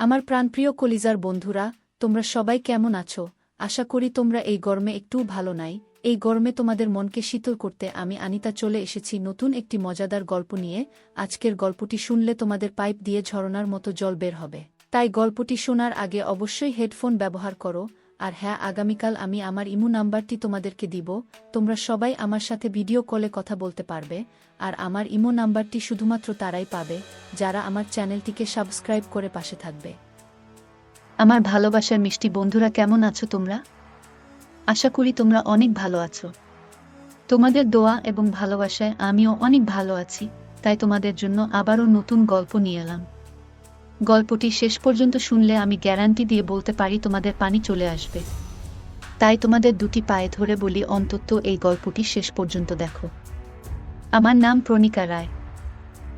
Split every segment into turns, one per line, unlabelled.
আমার প্রাণপ্রিয় কলিজার বন্ধুরা, তোমরা সবাই কেমন আছো? আশা করি তোমরা এই গরমে একটুও ভালো নাই। এই গরমে তোমাদের মনকে শীতল করতে আমি আনিতা চলে এসেছি নতুন একটি মজাদার গল্প নিয়ে। আজকের গল্পটি শুনলে তোমাদের পাইপ দিয়ে ঝরনার মতো জল বের হবে। তাই গল্পটি শোনার আগে অবশ্যই হেডফোন ব্যবহার করো। আর হ্যাঁ আগামীকাল আমি আমার ইমু নাম্বারটি তোমাদেরকে দিব। তোমরা সবাই আমার সাথে ভিডিও কলে কথা বলতে পারবে, আর আমার ইমো নাম্বারটি শুধুমাত্র তারাই পাবে, যারা আমার চ্যানেলটিকে সাবস্ক্রাইব করে পাশে থাকবে।
আমার ভালোবাসার মিষ্টি বন্ধুরা, কেমন আছো তোমরা? আশা করি তোমরা অনেক ভালো আছো। তোমাদের দোয়া এবং ভালোবাসায় আমিও অনেক ভালো আছি, তাই তোমাদের জন্য আবারও নতুন গল্প নিয়ে এলাম। গল্পটি শেষ পর্যন্ত শুনলে আমি গ্যারান্টি দিয়ে বলতে পারি তোমাদের পানি চলে আসবে। তাই তোমাদের দুটি পায়ে ধরে বলি, অন্তত এই গল্পটি শেষ পর্যন্ত দেখো। আমার নাম প্রণিকা রায়।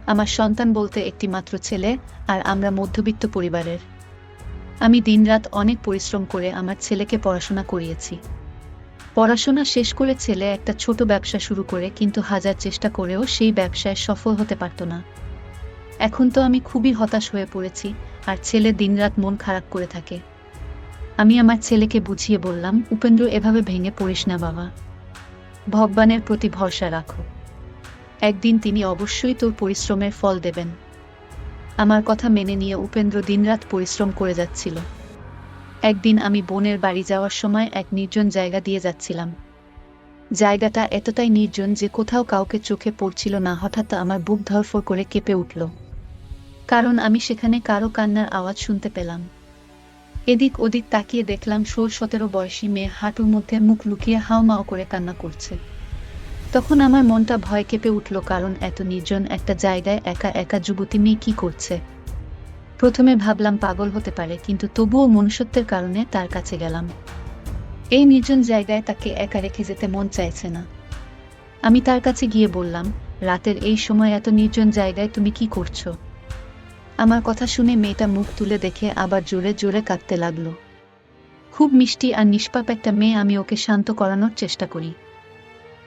আমার সন্তান বলতে একটি মাত্র ছেলে আর আমরা মধ্যবিত্ত পরিবারের। আমি দিনরাত অনেক পরিশ্রম করে আমার ছেলেকে পড়াশোনা করিয়েছি। পড়াশোনা শেষ করে ছেলে একটা ছোট ব্যবসা শুরু করে, কিন্তু হাজার চেষ্টা করেও সেই ব্যবসায় সফল হতে পারত না। এখন তো আমি খুবই হতাশ হয়ে পড়েছি, আর ছেলে দিনরাত মন খারাপ করে থাকে। আমি আমার ছেলেকে বুঝিয়ে বললাম, উপেন্দ্র, এভাবে ভেঙে পড়িস না বাবা। ভগবানের প্রতি ভরসা রাখো। একদিন তিনি অবশ্যই তোর পরিশ্রমের ফল দেবেন। আমার কথা মেনে নিয়ে উপেন্দ্র দিনরাত পরিশ্রম করে যাচ্ছিল। একদিন আমি বোনের বাড়ি যাওয়ার সময় এক নির্জন জায়গা দিয়ে যাচ্ছিলাম। জায়গাটা এতটাই নির্জন যে কোথাও কাউকে চোখে পড়ছিল না, হঠাৎ আমার বুক ধরফর করে কেঁপে উঠল। কারণ আমি সেখানে কারও কান্নার আওয়াজ শুনতে পেলাম। এদিক ওদিক তাকিয়ে দেখলাম ষোল সতেরো বয়সী মেয়ে হাঁটুর মধ্যে মুখ লুকিয়ে হাওমাও করে কান্না করছে। তখন আমার মনটা ভয় কেঁপে উঠল কারণ এত নির্জন একটা জায়গায় একা একা যুবতী মেয়ে কি করছে। প্রথমে ভাবলাম পাগল হতে পারে, কিন্তু তবুও মনুষ্যত্বের কারণে তার কাছে গেলাম। এই নির্জন জায়গায় তাকে একা রেখে যেতে মন চাইছে না। আমি তার কাছে গিয়ে বললাম, রাতের এই সময় এত নির্জন জায়গায় তুমি কি করছ? আমার কথা শুনে মেয়েটা মুখ তুলে দেখে আবার জোরে জোরে কাঁদতে লাগল। খুব মিষ্টি আর নিষ্পাপ একটা মেয়ে আমি ওকে শান্ত করানোর চেষ্টা করি।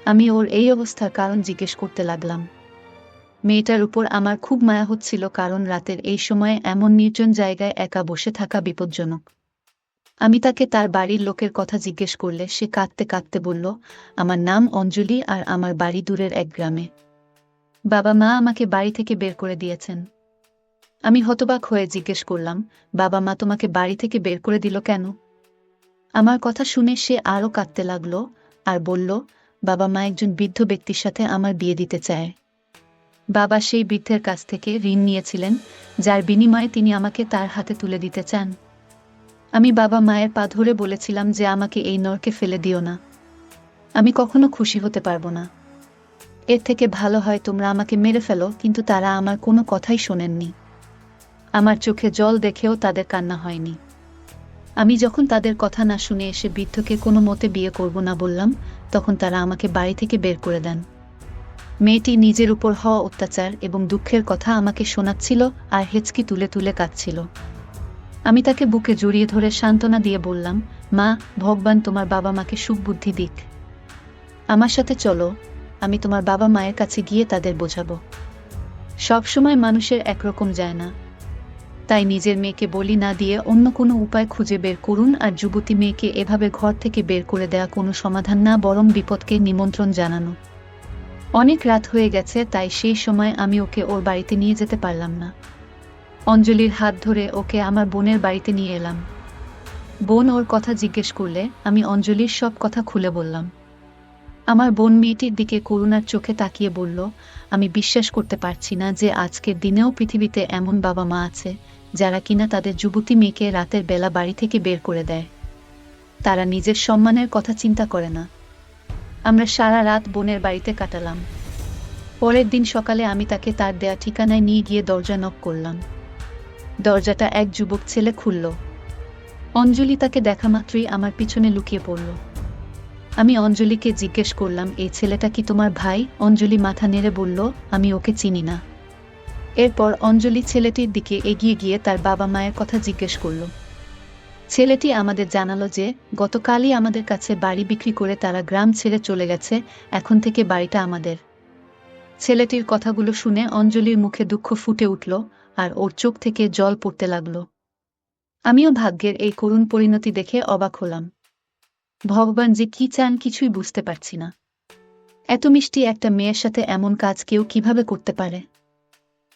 আমি ওর এই অবস্থার কারণ জিজ্ঞেস করতে লাগলাম। মেয়েটার উপর আমার খুব মায়া হচ্ছিল কারণ রাতের এই সময়ে এমন নির্জন জায়গায় একা বসে থাকা বিপজ্জনক। আমি তাকে তার বাড়ির লোকের কথা জিজ্ঞেস করলে সে কাঁদতে কাঁদতে বলল, আমার নাম অঞ্জলি আর আমার বাড়ি দূরের এক গ্রামে। বাবা মা আমাকে বাড়ি থেকে বের করে দিয়েছেন। আমি হতবাক হয়ে জিজ্ঞেস করলাম, বাবা মা তোমাকে বাড়ি থেকে বের করে দিল কেন? আমার কথা শুনে সে আরও কাঁদতে লাগল আর বলল, বাবা মা একজন বৃদ্ধ ব্যক্তির সাথে আমার বিয়ে দিতে চায়। বাবা সেই বৃদ্ধের কাছ থেকে ঋণ নিয়েছিলেন, যার বিনিময়ে তিনি আমাকে তার হাতে তুলে দিতে চান। আমি বাবা মায়ের পা ধরে বলেছিলাম যে আমাকে এই নরকে ফেলে দিও না। আমি কখনো খুশি হতে পারব না। এর থেকে ভালো হয় তোমরা আমাকে মেরে ফেলো, কিন্তু তারা আমার কোনো কথাই শোনেননি। আমার চোখে জল দেখেও তাদের কান্না হয়নি। আমি যখন তাদের কথা না শুনে এসে বৃদ্ধকে কোনো মতে বিয়ে করব না বললাম, তখন তারা আমাকে বাড়ি থেকে বের করে দেন। মেয়েটি নিজের উপর হওয়া অত্যাচার এবং দুঃখের কথা আমাকে শোনাচ্ছিল আর হেঁচকি তুলে তুলে কাঁদছিল। আমি তাকে বুকে জড়িয়ে ধরে সান্ত্বনা দিয়ে বললাম, মা, ভগবান তোমার বাবা মাকে সুবুদ্ধি দিক। আমার সাথে চলো, আমি তোমার বাবা মায়ের কাছে গিয়ে তাদের বোঝাবো। সবসময় মানুষের একরকম যায় না। তাই নিজের মেয়েকে বলি না দিয়ে অন্য কোনো উপায় খুঁজে বের করুন আর যুবতী মেয়েকে এভাবে ঘর থেকে বের করে দেওয়া কোনো সমাধান না, বরং বিপদকে নিমন্ত্রণ জানানো। অনেক রাত হয়ে গেছে, তাই সেই সময় আমি ওকে ওর বাড়িতে নিয়ে যেতে পারলাম না। অঞ্জলির হাত ধরে ওকে আমার বোনের বাড়িতে নিয়ে এলাম। বোন ওর কথা জিজ্ঞেস করলে আমি অঞ্জলির সব কথা খুলে বললাম। আমার বোন মেয়েটির দিকে করুণার চোখে তাকিয়ে বলল আমি বিশ্বাস করতে পারছি না যে আজকের দিনেও পৃথিবীতে এমন বাবা মা আছে, যারা কিনা তাদের যুবতী মেয়েকে রাতের বেলা বাড়ি থেকে বের করে দেয়। তারা নিজের সম্মানের কথা চিন্তা করে না। আমরা সারা রাত বোনের বাড়িতে কাটালাম। পরের দিন সকালে আমি তাকে তার দেয়া ঠিকানায় নিয়ে গিয়ে দরজা নক করলাম। দরজাটা এক যুবক ছেলে খুলল। অঞ্জলি তাকে দেখা মাত্রই আমার পিছনে লুকিয়ে পড়ল। আমি অঞ্জলিকে জিজ্ঞেস করলাম, এই ছেলেটা কি তোমার ভাই? অঞ্জলি মাথা নেড়ে বলল, আমি ওকে চিনি না। এরপর অঞ্জলি ছেলেটির দিকে এগিয়ে গিয়ে তার বাবা মায়ের কথা জিজ্ঞেস করল, ছেলেটি আমাদের জানালো যে, গতকালই আমাদের কাছে বাড়ি বিক্রি করে তারা গ্রাম ছেড়ে চলে গেছে, এখন থেকে বাড়িটা আমাদের। ছেলেটির কথাগুলো শুনে অঞ্জলির মুখে দুঃখ ফুটে উঠল আর ওর চোখ থেকে জল পড়তে লাগল। আমিও ভাগ্যের এই করুণ পরিণতি দেখে অবাক হলাম। ভগবান যে কি চান কিছুই বুঝতে পারছি না। এত মিষ্টি একটা মেয়ের সাথে এমন কাজ কেউ কীভাবে করতে পারে?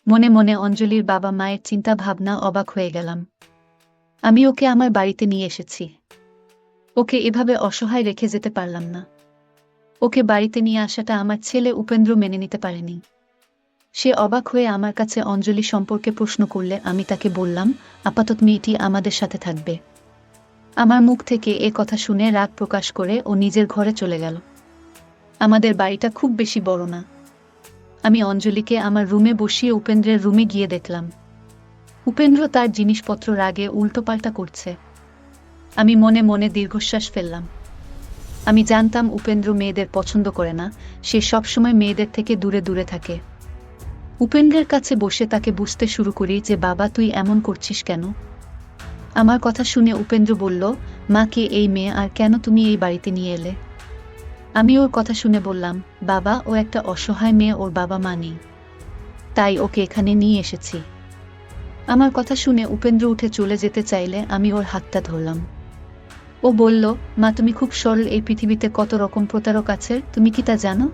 মনে মনে অঞ্জলির বাবা মায়ের চিন্তা ভাবনা অবাক হয়ে গেলাম। আমি ওকে আমার বাড়িতে নিয়ে এসেছি। ওকে এভাবে অসহায় রেখে যেতে পারলাম না। ওকে বাড়িতে নিয়ে আসাটা আমার ছেলে উপেন্দ্র মেনে নিতে পারেনি। সে অবাক হয়ে আমার কাছে অঞ্জলি সম্পর্কে প্রশ্ন করলে আমি তাকে বললাম, আপাতত মেয়েটি আমাদের সাথে থাকবে। আমার মুখ থেকে এ কথা শুনে রাগ প্রকাশ করে ও নিজের ঘরে চলে গেল। আমাদের বাড়িটা খুব বেশি বড় না। আমি অঞ্জলিকে আমার রুমে বসিয়ে উপেন্দ্রের রুমে গিয়ে দেখলাম। উপেন্দ্র তার জিনিসপত্র রাগে উল্টোপাল্টা করছে। আমি মনে মনে দীর্ঘশ্বাস ফেললাম। আমি জানতাম উপেন্দ্র মেয়েদের পছন্দ করে না, সে সবসময় মেয়েদের থেকে দূরে দূরে থাকে। উপেন্দ্রের কাছে বসে তাকে বুঝতে শুরু করি যে, বাবা, তুই এমন করছিস কেন? আমার কথা শুনে উপেন্দ্র বলল, মাকে, এই মেয়ে, আর কেন তুমি এই বাড়িতে নিয়ে এলে? আমি ওর কথা শুনে বললাম, বাবা, ও একটা অসহায় মেয়ে, ওর বাবা মা নেই। তাই ওকে এখানে নিয়ে এসেছি। আমার কথা শুনে উপেন্দ্র উঠে চলে যেতে চাইলে আমি ওর হাতটা ধরলাম। ও বলল, মা, তুমি খুব সরল, এই পৃথিবীতে কত রকম প্রতারক আছে, তুমি কি তা জানো?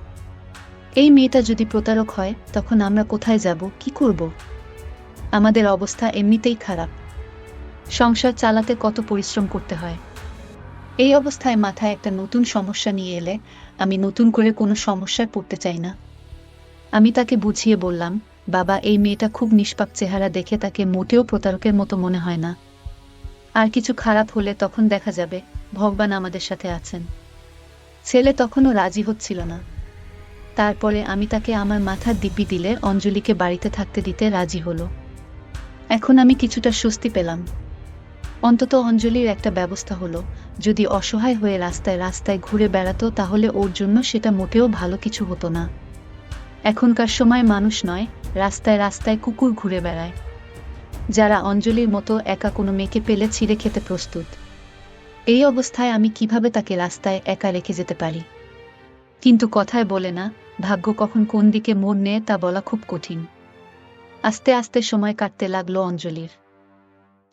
এই মেয়েটা যদি প্রতারক হয়, তখন আমরা কোথায় যাব, কি করব? আমাদের অবস্থা এমনিতেই খারাপ। সংসার চালাতে কত পরিশ্রম করতে হয়। এই অবস্থায় মাথায় একটা নতুন সমস্যা নিয়ে এলে আমি নতুন করে কোনো সমস্যায় পড়তে চাই না। আমি তাকে বুঝিয়ে বললাম, বাবা, এই মেয়েটা খুব নিষ্পাপ চেহারা দেখে তাকে মোটেও প্রতারকের মতো মনে হয় না। আর কিছু খারাপ হলে তখন দেখা যাবে, ভগবান আমাদের সাথে আছেন। ছেলে তখনও রাজি হচ্ছিল না। তারপরে আমি তাকে আমার মাথার দিব্যি দিলে অঞ্জলিকে বাড়িতে থাকতে দিতে রাজি হলো। এখন আমি কিছুটা স্বস্তি পেলাম। অন্তত অঞ্জলির একটা ব্যবস্থা হলো, যদি অসহায় হয়ে রাস্তায় রাস্তায় ঘুরে বেড়াতো তাহলে ওর জন্য সেটা মোটেও ভালো কিছু হতো না। এখনকার সময় মানুষ নয়, রাস্তায় রাস্তায় কুকুর ঘুরে বেড়ায়। যারা অঞ্জলির মতো একা কোনো মেয়েকে পেলে ছিঁড়ে খেতে প্রস্তুত। এই অবস্থায় আমি কীভাবে তাকে রাস্তায় একা রেখে যেতে পারি? কিন্তু কথায় বলে না, ভাগ্য কখন কোন দিকে মোড় নেয় তা বলা খুব কঠিন। আস্তে আস্তে সময় কাটতে লাগল অঞ্জলির।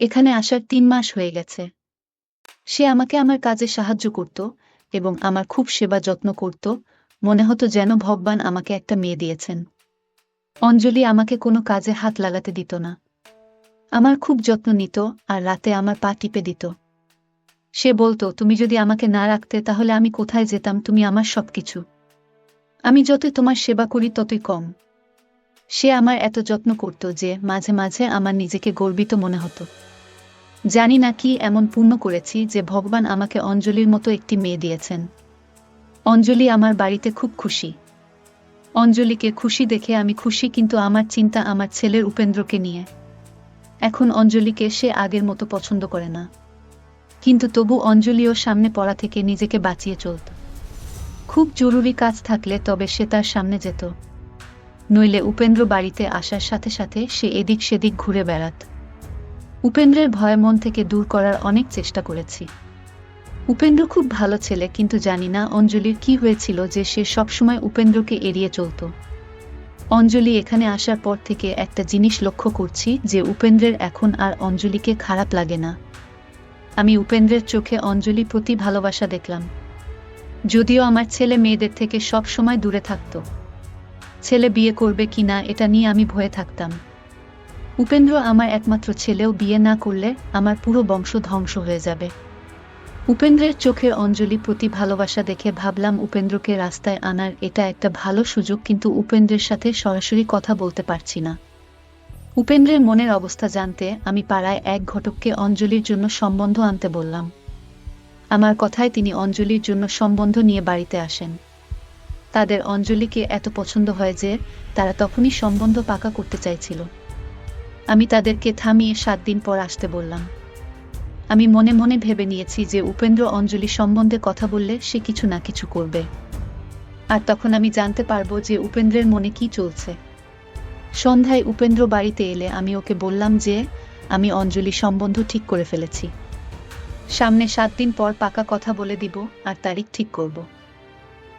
এখানে আসার তিন মাস হয়ে গেছে। সে আমাকে আমার কাজে সাহায্য করত এবং আমার খুব সেবা যত্ন করত। মনে হতো যেন ভগবান আমাকে একটা মেয়ে দিয়েছেন। অঞ্জলি আমাকে কোনো কাজে হাত লাগাতে দিত না। আমার খুব যত্ন নিত আর রাতে আমার পা টিপে দিত। সে বলতো, তুমি যদি আমাকে না রাখতে তাহলে আমি কোথায় যেতাম? তুমি আমার সবকিছু। আমি যতই তোমার সেবা করি ততই কম। সে আমার এত যত্ন করত যে মাঝে মাঝে আমার নিজেকে গর্বিত মনে হতো। জানি না কি এমন পূর্ণ করেছি যে ভগবান আমাকে অঞ্জলির মতো একটি মেয়ে দিয়েছেন। অঞ্জলি আমার বাড়িতে খুব খুশি। অঞ্জলিকে খুশি দেখে আমি খুশি কিন্তু আমার চিন্তা আমার ছেলের উপেন্দ্রকে নিয়ে। এখন অঞ্জলিকে সে আগের মতো পছন্দ করে না। কিন্তু তবু অঞ্জলিও সামনে পড়া থেকে নিজেকে বাঁচিয়ে চলত। খুব জরুরি কাজ থাকলে তবে সে তার সামনে যেত। নইলে উপেন্দ্র বাড়িতে আসার সাথে সাথে সে এদিক সেদিক ঘুরে বেড়াত। উপেন্দ্রের ভয় মন থেকে দূর করার অনেক চেষ্টা করেছি। উপেন্দ্র খুব ভালো ছেলে, কিন্তু জানি না অঞ্জলির কি হয়েছিল যে সে সবসময় উপেন্দ্রকে এড়িয়ে চলত। অঞ্জলি এখানে আসার পর থেকে একটা জিনিস লক্ষ্য করছি যে উপেন্দ্রের এখন আর অঞ্জলিকে খারাপ লাগে না। আমি উপেন্দ্রের চোখে অঞ্জলি প্রতি ভালোবাসা দেখলাম। যদিও আমার ছেলে মেয়েদের থেকে সব সময় দূরে থাকত। ছেলে বিয়ে করবে কিনা এটা নিয়ে আমি ভয়ে থাকতাম। উপেন্দ্র আমার একমাত্র ছেলেও বিয়ে না করলে আমার পুরো বংশ ধ্বংস হয়ে যাবে। উপেন্দ্রের চোখের অঞ্জলি প্রতি ভালোবাসা দেখে ভাবলাম উপেন্দ্রকে রাস্তায় আনার এটা একটা ভালো সুযোগ, কিন্তু উপেন্দ্রের সাথে সরাসরি কথা বলতে পারছি না। উপেন্দ্রের মনের অবস্থা জানতে আমি পাড়ায় এক ঘটককে অঞ্জলির জন্য সম্বন্ধ আনতে বললাম। আমার কথায় তিনি অঞ্জলির জন্য সম্বন্ধ নিয়ে বাড়িতে আসেন। তাদের অঞ্জলিকে এত পছন্দ হয় যে তারা তখনই সম্বন্ধ পাকা করতে চাইছিল। আমি তাদেরকে থামিয়ে সাত দিন পর আসতে বললাম। আমি মনে মনে ভেবে নিয়েছি যে উপেন্দ্র অঞ্জলি সম্বন্ধে কথা বললে সে কিছু না কিছু করবে। আর তখন আমি জানতে পারব যে উপেন্দ্রের মনে কি চলছে। সন্ধ্যায় উপেন্দ্র বাড়িতে এলে আমি ওকে বললাম যে, আমি অঞ্জলি সম্বন্ধ ঠিক করে ফেলেছি। সামনে সাত দিন পর পাকা কথা বলে দিব আর তারিখ ঠিক করব।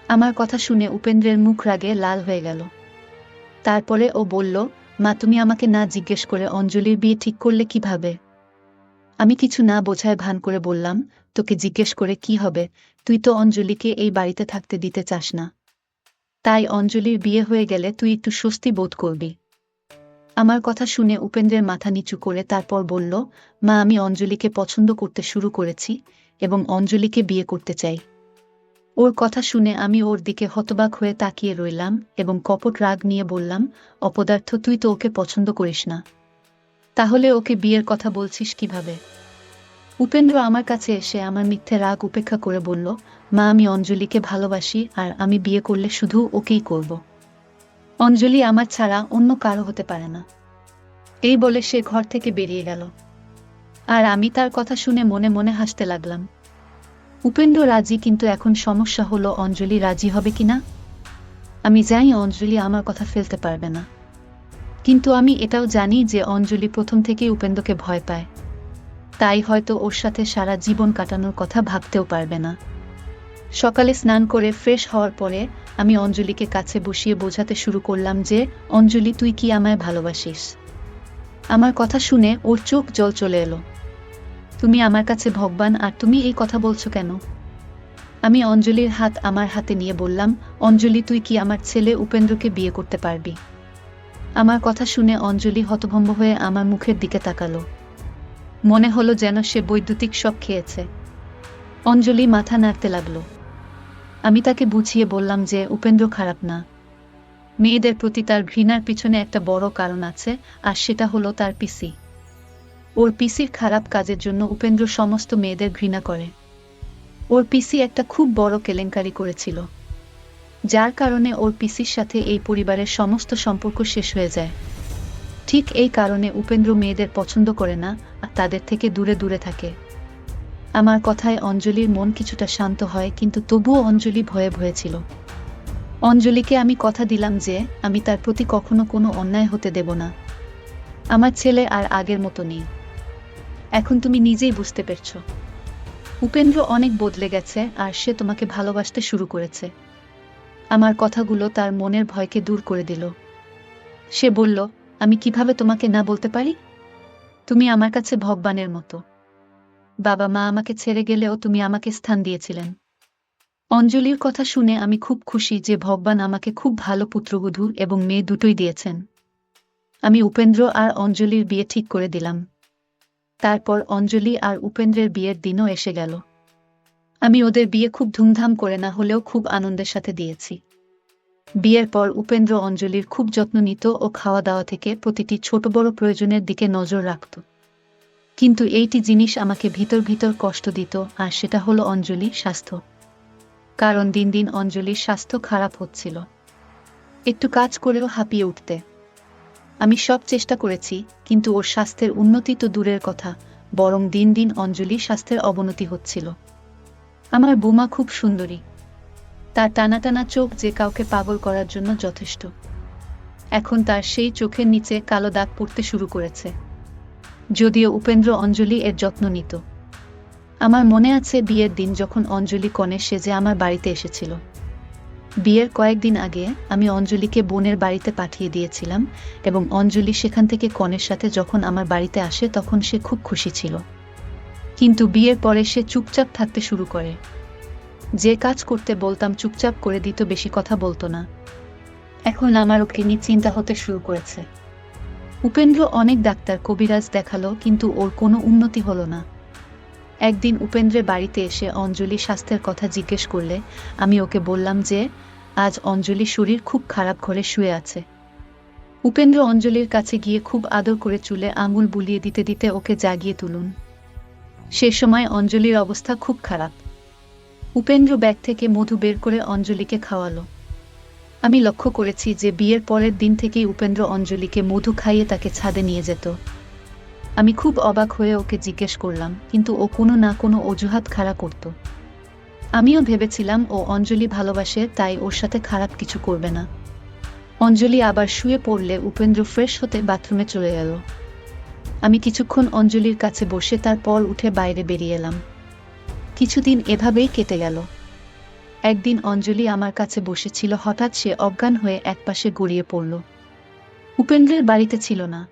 আমার কথা শুনে উপেন্দ্রের মুখ রাগে লাল হয়ে গেল। তারপরে ও বলল মা, তুমি আমাকে না জিজ্ঞেস করে অঞ্জলির বিয়ে ঠিক করলে কীভাবে? আমি কিছু না বোঝায় ভান করে বললাম, তোকে জিজ্ঞেস করে কি হবে? তুই তো অঞ্জলিকে এই বাড়িতে থাকতে দিতে চাস না। তাই অঞ্জলির বিয়ে হয়ে গেলে তুই একটু স্বস্তি বোধ করবি। আমার কথা শুনে উপেন্দ্রের মাথা নিচু করে তারপর বলল, মা, আমি অঞ্জলিকে পছন্দ করতে শুরু করেছি এবং অঞ্জলিকে বিয়ে করতে চাই। ওর কথা শুনে আমি ওর দিকে হতবাক হয়ে তাকিয়ে রইলাম এবং কপট রাগ নিয়ে বললাম, অপদার্থ, তুই তো ওকে পছন্দ করিস না। তাহলে ওকে বিয়ের কথা বলছিস কীভাবে? উপেন্দ্র আমার কাছে এসে আমার মিথ্যে রাগ উপেক্ষা করে বলল, মা, আমি অঞ্জলিকে ভালোবাসি আর আমি বিয়ে করলে শুধু ওকেই করব। অঞ্জলি আমার ছাড়া অন্য কারও হতে পারে না। এই বলে সে ঘর থেকে বেরিয়ে গেল। আর আমি তার কথা শুনে মনে মনে হাসতে লাগলাম। উপেন্দ্র রাজি, কিন্তু এখন সমস্যা হলো অঞ্জলি রাজি হবে কিনা? আমি জানি অঞ্জলি আমার কথা ফেলতে পারবে না। কিন্তু আমি এটাও জানি যে অঞ্জলি প্রথম থেকেই উপেন্দ্রকে ভয় পায়। তাই হয়তো ওর সাথে সারা জীবন কাটানোর কথা ভাবতেও পারবে না। সকালে স্নান করে ফ্রেশ হওয়ার পরে আমি অঞ্জলিকে কাছে বসিয়ে বোঝাতে শুরু করলাম যে, অঞ্জলি, তুই কি আমায় ভালোবাসিস? আমার কথা শুনে ওর চোখ জল চলে এলো। তুমি আমার কাছে ভগবান আর তুমি এই কথা বলছো কেন? আমি অঞ্জলির হাত আমার হাতে নিয়ে বললাম, অঞ্জলি, তুই কি আমার ছেলে উপেন্দ্রকে বিয়ে করতে পারবি? আমার কথা শুনে অঞ্জলি হতভম্ব হয়ে আমার মুখের দিকে তাকালো। মনে হলো যেন সে বৈদ্যুতিক শখ খেয়েছে। অঞ্জলি মাথা নাড়তে লাগল। আমি তাকে বুঝিয়ে বললাম যে উপেন্দ্র খারাপ না। মেয়েদের প্রতি তার ঘৃণার পিছনে একটা বড় কারণ আছে, আর সেটা হলো তার পিসি। ওর পিসির খারাপ কাজের জন্য উপেন্দ্র সমস্ত মেয়েদের ঘৃণা করে। ওর পিসি একটা খুব বড় কেলেঙ্কারি করেছিল, যার কারণে ওর পিসির সাথে এই পরিবারের সমস্ত সম্পর্ক শেষ হয়ে যায়। ঠিক এই কারণে উপেন্দ্র মেয়েদের পছন্দ করে না আর তাদের থেকে দূরে দূরে থাকে। আমার কথায় অঞ্জলির মন কিছুটা শান্ত হয়, কিন্তু তবুও অঞ্জলি ভয়ে ভয়ে ছিল। অঞ্জলিকে আমি কথা দিলাম যে, আমি তার প্রতি কখনো কোনো অন্যায় হতে দেব না। আমার ছেলে আর আগের মতো নেই। এখন তুমি নিজেই বুঝতে পারছ। উপেন্দ্র অনেক বদলে গেছে আর সে তোমাকে ভালোবাসতে শুরু করেছে। আমার কথাগুলো তার মনের ভয়কে দূর করে দিল। সে বলল, আমি কীভাবে তোমাকে না বলতে পারি? তুমি আমার কাছে ভগবানের মতো। বাবা মা আমাকে ছেড়ে গেলেও তুমি আমাকে স্থান দিয়েছিলেন। অঞ্জলির কথা শুনে আমি খুব খুশি যে ভগবান আমাকে খুব ভালো পুত্রবধূ এবং মেয়ে দুটোই দিয়েছেন। আমি উপেন্দ্র আর অঞ্জলির বিয়ে ঠিক করে দিলাম। তারপর অঞ্জলি আর উপেন্দ্রের বিয়ের দিনও এসে গেল। আমি ওদের বিয়ে খুব ধুমধাম করে না হলেও খুব আনন্দের সাথে দিয়েছি। বিয়ের পর উপেন্দ্র অঞ্জলির খুব যত্ন নিত ও খাওয়া দাওয়া থেকে প্রতিটি ছোট বড় প্রয়োজনের দিকে নজর রাখত। কিন্তু এইটি জিনিস আমাকে ভিতর ভিতর কষ্ট দিত আর সেটা হলো অঞ্জলি স্বাস্থ্য। কারণ দিন দিন অঞ্জলির স্বাস্থ্য খারাপ হচ্ছিল। একটু কাজ করেও হাঁপিয়ে উঠতে। আমি সব চেষ্টা করেছি, কিন্তু ওর স্বাস্থ্যের উন্নতি তো দূরের কথা, বরং দিন দিন অঞ্জলি স্বাস্থ্যের অবনতি হচ্ছিল। আমার বোমা খুব সুন্দরী। তার টানা টানা চোখ যে কাউকে পাগল করার জন্য যথেষ্ট। এখন তার সেই চোখের নিচে কালো দাগ পড়তে শুরু করেছে। যদিও উপেন্দ্র অঞ্জলি এর যত্ন নিত। আমার মনে আছে বিয়ের দিন যখন অঞ্জলি কনে সেজে আমার বাড়িতে এসেছিল। বিয়ের কয়েকদিন আগে আমি অঞ্জলিকে বোনের বাড়িতে পাঠিয়ে দিয়েছিলাম এবং অঞ্জলি সেখান থেকে কনের সাথে যখন আমার বাড়িতে আসে তখন সে খুব খুশি ছিল। কিন্তু বিয়ের পরে সে চুপচাপ থাকতে শুরু করে। যে কাজ করতে বলতাম চুপচাপ করে দিত, বেশি কথা বলতো না। এখন আমার ওকে নিয়ে চিন্তা হতে শুরু করেছে। উপেন্দ্র অনেক ডাক্তার, কবিরাজ দেখাল, কিন্তু ওর কোনো উন্নতি হলো না। একদিন উপেন্দ্রের বাড়িতে এসে অঞ্জলি স্বাস্থ্যের কথা জিজ্ঞেস করলে, আমি ওকে বললাম যে, আজ অঞ্জলি শরীর খুব খারাপ ঘরে শুয়ে আছে। উপেন্দ্র অঞ্জলির কাছে গিয়ে খুব আদর করে চুলে আঙুল বুলিয়ে দিতে দিতে ওকে জাগিয়ে তুলুন। সে সময় অঞ্জলির অবস্থা খুব খারাপ। উপেন্দ্র ব্যাগ থেকে মধু বের করে অঞ্জলিকে খাওয়ালো। আমি লক্ষ্য করেছি যে বিয়ের পরের দিন থেকেই উপেন্দ্র অঞ্জলিকে মধু খাইয়ে তাকে ছাদে নিয়ে যেত। আমি খুব অবাক হয়ে ওকে জিজ্ঞেস করলাম, কিন্তু ও কোনো না কোনো অজুহাত খাড়া করত। আমিও ভেবেছিলাম ও অঞ্জলি ভালোবাসে, তাই ওর সাথে খারাপ কিছু করবে না। অঞ্জলি আবার শুয়ে পড়লে উপেন্দ্র ফ্রেশ হতে বাথরুমে চলে গেল। আমি কিছুক্ষণ অঞ্জলির কাছে বসে তারপর উঠে বাইরে বেরিয়ে এলাম। কিছুদিন এভাবেই কেটে গেল। একদিন অঞ্জলি আমার কাছে বসেছিল, হঠাৎ সে অজ্ঞান হয়ে একপাশে গড়িয়ে পড়ল। উপেন্দ্রের বাড়িতে ছিল না।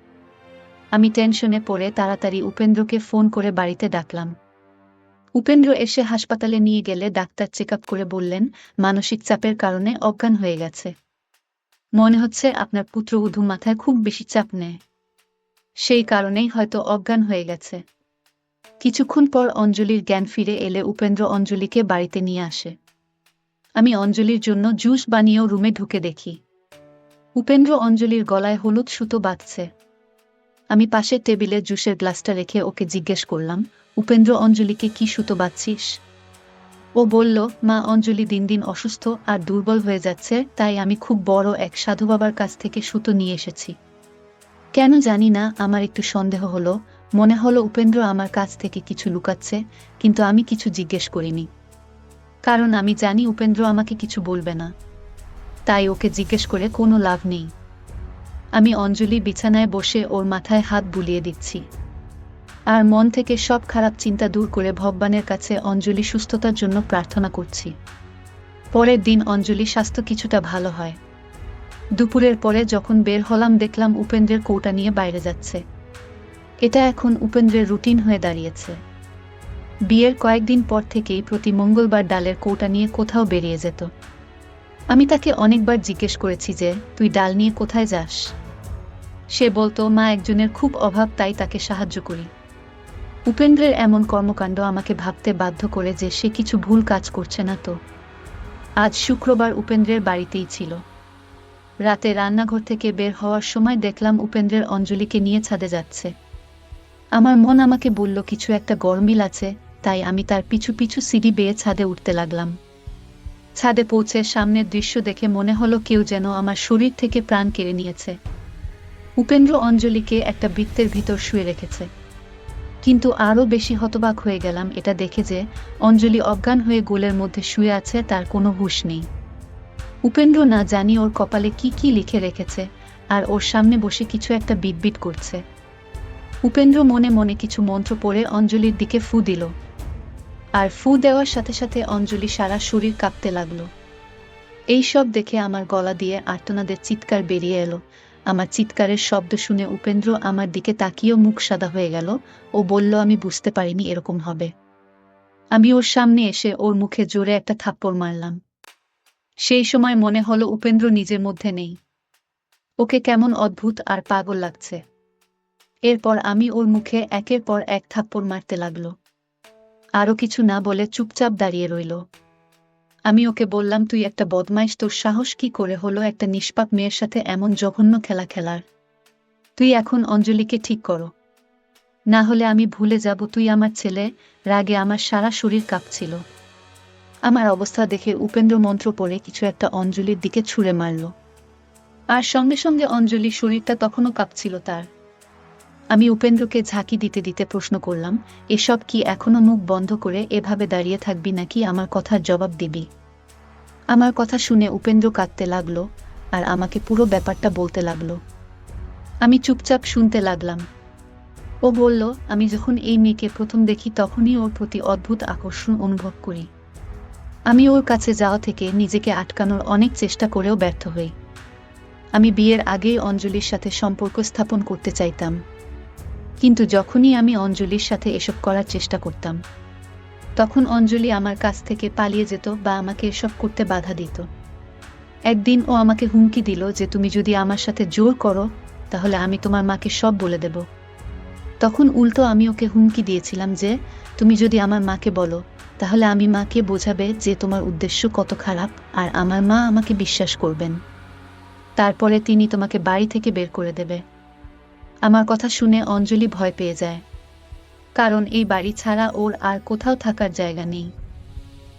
আমি টেনশনে পড়ে তাড়াতাড়ি উপেন্দ্রকে ফোন করে বাড়িতে ডাকলাম। উপেন্দ্র এসে হাসপাতালে নিয়ে গেলে ডাক্তার চেক করে বললেন, মানসিক চাপের কারণে অজ্ঞান হয়ে গেছে। মনে হচ্ছে আপনার পুত্রবধূ মাথায় খুব বেশি চাপ নেয়। সেই কারণেই হয়তো অজ্ঞান হয়ে গেছে। কিছুক্ষণ পর অঞ্জলির জ্ঞান ফিরে এলে উপেন্দ্র অঞ্জলিকে বাড়িতে নিয়ে আসে। আমি অঞ্জলির জন্য জুস বানিয়েও রুমে ঢুকে দেখি। উপেন্দ্র অঞ্জলির গলায় হলুদ সুতো বাঁধছে। আমি পাশের টেবিলে জুসের গ্লাসটা রেখে ওকে জিজ্ঞেস করলাম, উপেন্দ্র অঞ্জলিকে কি সুতো বাঁধছিস? ও বলল, মা, অঞ্জলি দিন দিন অসুস্থ আর দুর্বল হয়ে যাচ্ছে, তাই আমি খুব বড় এক সাধু বাবার কাছ থেকে সুতো নিয়ে এসেছি। কেন জানি না, আমার একটু সন্দেহ হলো। মনে হলো উপেন্দ্র আমার কাছ থেকে কিছু লুকাচ্ছে, কিন্তু আমি কিছু জিজ্ঞেস করিনি। কারণ আমি জানি উপেন্দ্র আমাকে কিছু বলবে না। তাই ওকে জিজ্ঞেস করে কোনো লাভ নেই। আমি অঞ্জলি বিছানায় বসে ওর মাথায় হাত বুলিয়ে দিচ্ছি। আর মন থেকে সব খারাপ চিন্তা দূর করে ভগবানের কাছে অঞ্জলি সুস্থতার জন্য প্রার্থনা করছি। পরের দিন অঞ্জলি স্বাস্থ্য কিছুটা ভালো হয়। দুপুরের পরে যখন বের হলাম দেখলাম উপেন্দ্রের কৌটা নিয়ে বাইরে যাচ্ছে। এটা এখন উপেন্দ্রের রুটিন হয়ে দাঁড়িয়েছে। বিয়ের কয়েকদিন পর থেকেই প্রতি মঙ্গলবার ডালের কৌটা নিয়ে কোথাও বেরিয়ে যেত। আমি তাকে অনেকবার জিজ্ঞেস করেছি যে, তুই ডাল নিয়ে কোথায় যাস? সে বলতো, মা, একজনের খুব অভাব, তাই তাকে সাহায্য করি। উপেন্দ্রের এমন কর্মকাণ্ড আমাকে ভাবতে বাধ্য করে যে, সে কিছু ভুল কাজ করছে না তো। আজ শুক্রবার উপেন্দ্রের বাড়িতেই ছিল। রাতে রান্নাঘর থেকে বের হওয়ার সময় দেখলাম উপেন্দ্রের অঞ্জলিকে নিয়ে ছাদে যাচ্ছে। আমার মন আমাকে বলল, কিছু একটা গরমিল আছে, তাই আমি তার পিছু পিছু সিঁড়ি বেয়ে ছাদে উঠতে লাগলাম। ছাদে পৌঁছে সামনের দৃশ্য দেখে মনে হলো কেউ যেন আমার শরীর থেকে প্রাণ কেড়ে নিয়েছে। উপেন্দ্র অঞ্জলিকে একটা বৃত্তের ভিতর শুয়ে রেখেছে। কিন্তু আরও বেশি হতবাক হয়ে গেলাম এটা দেখে যে অঞ্জলি অজ্ঞান হয়ে গোলের মধ্যে শুয়ে আছে, তার কোনো হুঁশ নেই। উপেন্দ্র না জানি ওর কপালে কি কি লিখে রেখেছে আর ওর সামনে বসে কিছু একটা বিটবিট করছে। উপেন্দ্র মনে মনে কিছু মন্ত্র পড়ে অঞ্জলির দিকে ফু দিল। আর ফু দেওয়ার সাথে সাথে অঞ্জলি সারা শরীর কাঁপতে লাগল। এই সব দেখে আমার গলা দিয়ে আর্তনাদের চিৎকার বেরিয়ে এলো। আমার চিৎকারের শব্দ শুনে উপেন্দ্র আমার দিকে তাকিয়েও মুখ সাদা হয়ে গেল ও বলল, আমি বুঝতে পারিনি এরকম হবে। আমি ওর সামনে এসে ওর মুখে জোরে একটা থাপ্পড় মারলাম। সেই সময় মনে হলো উপেন্দ্র নিজের মধ্যে নেই। ওকে কেমন অদ্ভুত আর পাগল লাগছে। এরপর আমি ওর মুখে একের পর এক থাপ্পড় মারতে লাগল। আরও কিছু না বলে চুপচাপ দাঁড়িয়ে রইল। আমি ওকে বললাম, তুই একটা বদমাইশ, তোর সাহস কি করে হলো একটা নিষ্পাপ মেয়ের সাথে এমন জঘন্য খেলা খেলার? তুই এখন অঞ্জলিকে ঠিক করো। না হলে আমি ভুলে যাব, তুই আমার ছেলে, রাগে আমার সারা শরীর কাঁপছিল। আমার অবস্থা দেখে উপেন্দ্র মন্ত্র পড়ে কিছু একটা অঞ্জলির দিকে ছুঁড়ে মারল। আর সঙ্গে সঙ্গে অঞ্জলির শরীরটা তখনও কাঁপছিল তার। আমি উপেন্দ্রকে ঝাঁকি দিতে দিতে প্রশ্ন করলাম, এসব কি এখনও মুখ বন্ধ করে এভাবে দাঁড়িয়ে থাকবি নাকি আমার কথার জবাব দিবি? আমার কথা শুনে উপেন্দ্র কাঁদতে লাগল আর আমাকে পুরো ব্যাপারটা বলতে লাগল। আমি চুপচাপ শুনতে লাগলাম। ও বলল, আমি যখন এই মেয়েকে প্রথম দেখি তখনই ওর প্রতি অদ্ভুত আকর্ষণ অনুভব করি। আমি ওর কাছে যাওয়া থেকে নিজেকে আটকানোর অনেক চেষ্টা করেও ব্যর্থ হই। আমি বিয়ের আগেই অঞ্জলির সাথে সম্পর্ক স্থাপন করতে চাইতাম। কিন্তু যখনই আমি অঞ্জলির সাথে এসব করার চেষ্টা করতাম, তখন অঞ্জলি আমার কাছ থেকে পালিয়ে যেত বা আমাকে এসব করতে বাধা দিত। একদিন ও আমাকে হুমকি দিল যে তুমি যদি আমার সাথে জোর করো, তাহলে আমি তোমার মাকে সব বলে দেব। তখন উল্টো আমি ওকে হুমকি দিয়েছিলাম যে, তুমি যদি আমার মাকে বলো, তাহলে আমি মাকে বোঝাবে যে তোমার উদ্দেশ্য কত খারাপ আর আমার মা আমাকে বিশ্বাস করবেন। তারপরে তিনি তোমাকে বাড়ি থেকে বের করে দেবে। আমার কথা শুনে অঞ্জলি ভয় পেয়ে যায়। কারণ এই বাড়ি ছাড়া ওর আর কোথাও থাকার জায়গা নেই।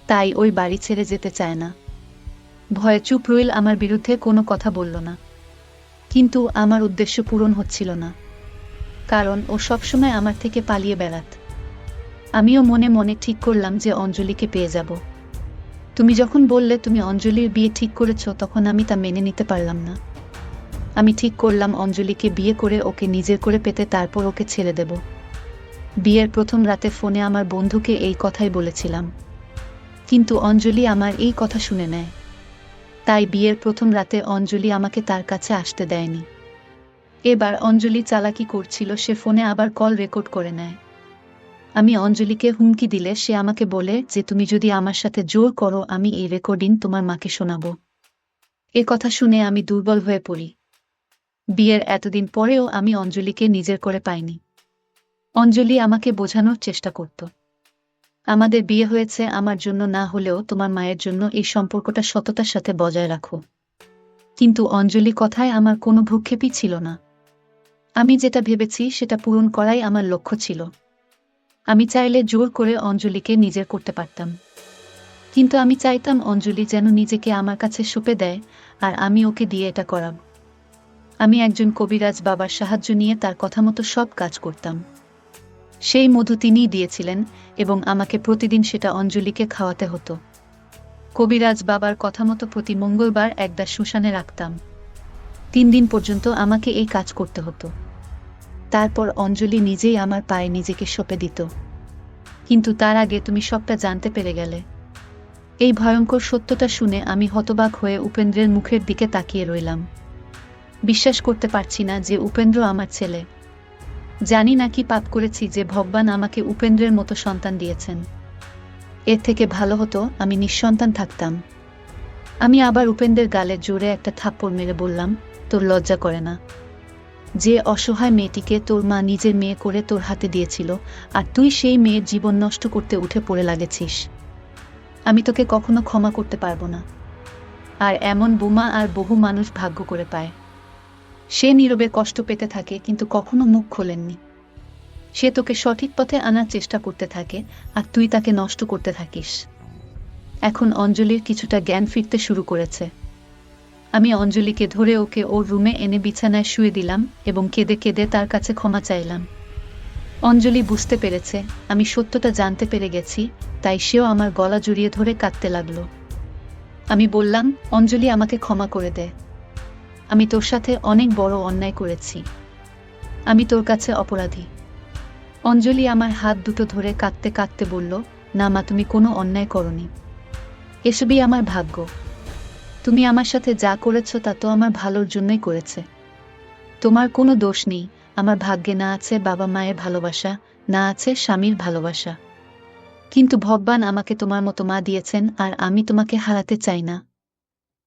তাই ওই বাড়ি ছেড়ে যেতে চায় না। ভয়ে চুপ রইল আমার বিরুদ্ধে কোনো কথা বলল না। কিন্তু আমার উদ্দেশ্য পূরণ হচ্ছিল না। কারণ ও সবসময় আমার থেকে পালিয়ে বেড়াত। আমিও মনে মনে ঠিক করলাম যে অঞ্জলিকে পেয়ে যাব। তুমি যখন বললে তুমি অঞ্জলির বিয়ে ঠিক করেছ, তখন আমি তা মেনে নিতে পারলাম না। আমি ঠিক করলাম অঞ্জলিকে বিয়ে করে ওকে নিজের করে পেতে তারপর ওকে ছেড়ে দেব। বিয়ের প্রথম রাতে ফোনে আমার বন্ধুকে এই কথাই বলেছিলাম। কিন্তু অঞ্জলি আমার এই কথা শুনে নেয়। তাই বিয়ের প্রথম রাতে অঞ্জলি আমাকে তার কাছে আসতে দেয়নি। এবার অঞ্জলি চালাকি করছিল, সে ফোনে আবার কল রেকর্ড করে নেয়। আমি অঞ্জলিকে হুমকি দিলে সে আমাকে বলে যে, তুমি যদি আমার সাথে জোর করো, আমি এই রেকর্ডিং তোমার মাকে শোনাবো। এ কথা শুনে আমি দুর্বল হয়ে পড়ি। বিয়ের এতদিন পরেও আমি অঞ্জলিকে নিজের করে পাইনি। অঞ্জলি আমাকে বোঝানোর চেষ্টা করত। আমাদের বিয়ে হয়েছে আমার জন্য না হলেও তোমার মায়ের জন্য এই সম্পর্কটা সততার সাথে বজায় রাখো। কিন্তু অঞ্জলি কথায় আমার কোনো ভ্রুক্ষেপই ছিল না। আমি যেটা ভেবেছি সেটা পূরণ করাই আমার লক্ষ্য ছিল। আমি চাইলে জোর করে অঞ্জলিকে নিজের করতে পারতাম। কিন্তু আমি চাইতাম অঞ্জলি যেন নিজেকে আমার কাছে সঁপে দেয় আর আমি ওকে দিয়ে এটা করাব। আমি একজন কবিরাজ বাবার সাহায্য নিয়ে তার কথা মতো সব কাজ করতাম। সেই মধু তিনিই দিয়েছিলেন এবং আমাকে প্রতিদিন সেটা অঞ্জলিকে খাওয়াতে হতো। কবিরাজ বাবার কথা মতো প্রতি মঙ্গলবার একটা শ্মশানে রাখতাম। তিন দিন পর্যন্ত আমাকে এই কাজ করতে হতো। তারপর অঞ্জলি নিজেই আমার পায়ে নিজেকে সঁপে দিত। কিন্তু তার আগে তুমি সবটা জানতে পেরে গেলে। এই ভয়ঙ্কর সত্যটা শুনে আমি হতবাক হয়ে উপেন্দ্রের মুখের দিকে তাকিয়ে রইলাম। বিশ্বাস করতে পারছি না যে উপেন্দ্র আমার ছেলে। জানি না কি পাপ করেছি যে ভগবান আমাকে উপেন্দ্রের মতো সন্তান দিয়েছেন। এর থেকে ভালো হতো আমি নিঃসন্তান থাকতাম। আমি আবার উপেন্দ্রের গালে জোরে একটা থাপ্পড় মেরে বললাম, তোর লজ্জা করে না। যে অসহায় মেয়েটিকে তোর মা নিজের মেয়ে করে তোর হাতে দিয়েছিল, আর তুই সেই মেয়ের জীবন নষ্ট করতে উঠে পড়ে লাগেছিস। আমি তোকে কখনো ক্ষমা করতে পারব না। আর এমন বোমা আর বহু মানুষ ভাগ্য করে পায়। সে নীরবে কষ্ট পেতে থাকে, কিন্তু কখনো মুখ খোলেননি। সে তোকে সঠিক পথে আনার চেষ্টা করতে থাকে, আর তুই তাকে নষ্ট করতে থাকিস। এখন অঞ্জলির কিছুটা জ্ঞান ফিরতে শুরু করেছে। আমি অঞ্জলিকে ধরে ওকে ওর রুমে এনে বিছানায় শুয়ে দিলাম এবং কেঁদে কেঁদে তার কাছে ক্ষমা চাইলাম। অঞ্জলি বুঝতে পেরেছে, আমি সত্যটা জানতে পেরে গেছি, তাই সেও আমার গলা জড়িয়ে ধরে কাঁদতে লাগল। আমি বললাম, অঞ্জলি আমাকে ক্ষমা করে দে। আমি তোর সাথে অনেক বড় অন্যায় করেছি। আমি তোর কাছে অপরাধী। অঞ্জলি আমার হাত দুটো ধরে কাঁদতে কাঁদতে বলল, না মা, তুমি কোনো অন্যায় করনি। এসবই আমার ভাগ্য। তুমি আমার সাথে যা করেছ তা তো আমার ভালোর জন্যই করেছে। তোমার কোনো দোষ নেই। আমার ভাগ্যে না আছে বাবা মায়ের ভালোবাসা, না আছে স্বামীর ভালোবাসা। কিন্তু ভগবান আমাকে তোমার মতো মা দিয়েছেন আর আমি তোমাকে হারাতে চাই না।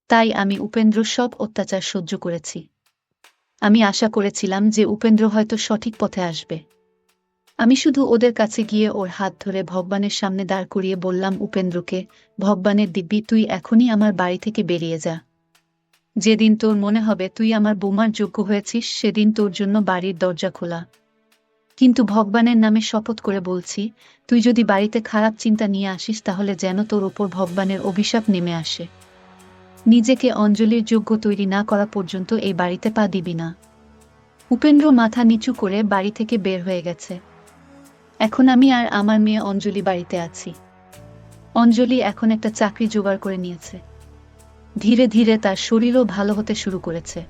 তাই আমি উপেন্দ্র সব অত্যাচার সহ্য করেছি। আমি আশা করেছিলাম যে উপেন্দ্র হয়তো সঠিক পথে আসবে। আমি শুধু ওদের কাছে গিয়ে ওর হাত ধরে ভগবানের সামনে দাঁড় করিয়ে বললাম, উপেন্দ্রকে, ভগবানের দিব্যি, তুই এখনই আমার বাড়ি থেকে বেরিয়ে যা। যেদিন তোর মনে হবে তুই আমার বোমার যোগ্য হয়েছিস, সেদিন তোর জন্য বাড়ির দরজা খোলা। কিন্তু ভগবানের নামে শপথ করে বলছি, তুই যদি বাড়িতে খারাপ চিন্তা নিয়ে আসিস, তাহলে যেন তোর ওপর ভগবানের অভিশাপ নেমে আসে। নিজেকে অঞ্জলির যোগ্য তৈরি না করা পর্যন্ত এই বাড়িতে পা দিবি না। উপেন্দ্র মাথা নিচু করে বাড়ি থেকে বের হয়ে গেছে। এখন আমি আর আমার মেয়ে অঞ্জলি বাড়িতে আছি। অঞ্জলি এখন একটা চাকরি জোগাড় করে নিয়েছে। ধীরে ধীরে তার শরীরও ভালো হতে শুরু করেছে।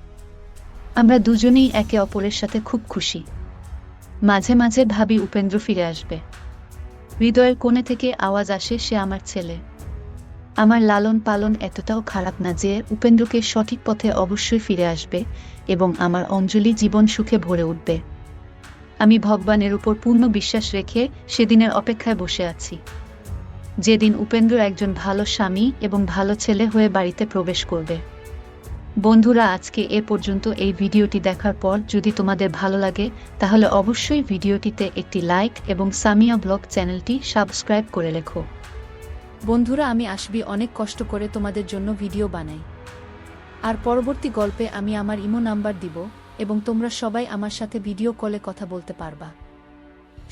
আমরা দুজনেই একে অপরের সাথে খুব খুশি। মাঝে মাঝে ভাবি উপেন্দ্র ফিরে আসবে। হৃদয়ের কোণে থেকে আওয়াজ আসে সে আমার ছেলে। আমার লালন পালন এতটাও খারাপ না যে উপেন্দ্রকে সঠিক পথে অবশ্যই ফিরে আসবে এবং আমার অঞ্জলি জীবন সুখে ভরে উঠবে। আমি ভগবানের উপর পূর্ণ বিশ্বাস রেখে সেদিনের অপেক্ষায় বসে আছি। যেদিন উপেন্দ্র একজন ভালো স্বামী এবং ভালো ছেলে হয়ে বাড়িতে প্রবেশ করবে। বন্ধুরা, আজকে এ পর্যন্ত এই ভিডিওটি দেখার পর যদি তোমাদের ভালো লাগে, তাহলে অবশ্যই ভিডিওটিতে একটি লাইক এবং সামিয়া ব্লগ চ্যানেলটি সাবস্ক্রাইব করে লেখো
বন্ধুরা, আমি আসবি, অনেক কষ্ট করে তোমাদের জন্য ভিডিও বানাই। আর পরবর্তী গল্পে আমি আমার ইমো নাম্বার দিব এবং তোমরা সবাই আমার সাথে ভিডিও কলে কথা বলতে পারবা।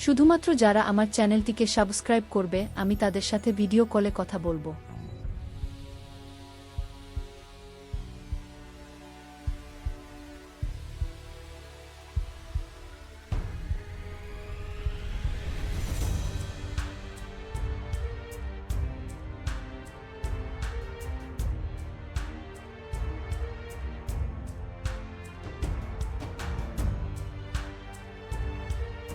শুধুমাত্র যারা আমার চ্যানেলটিকে সাবস্ক্রাইব করবে, আমি তাদের সাথে ভিডিও কলে কথা বলব।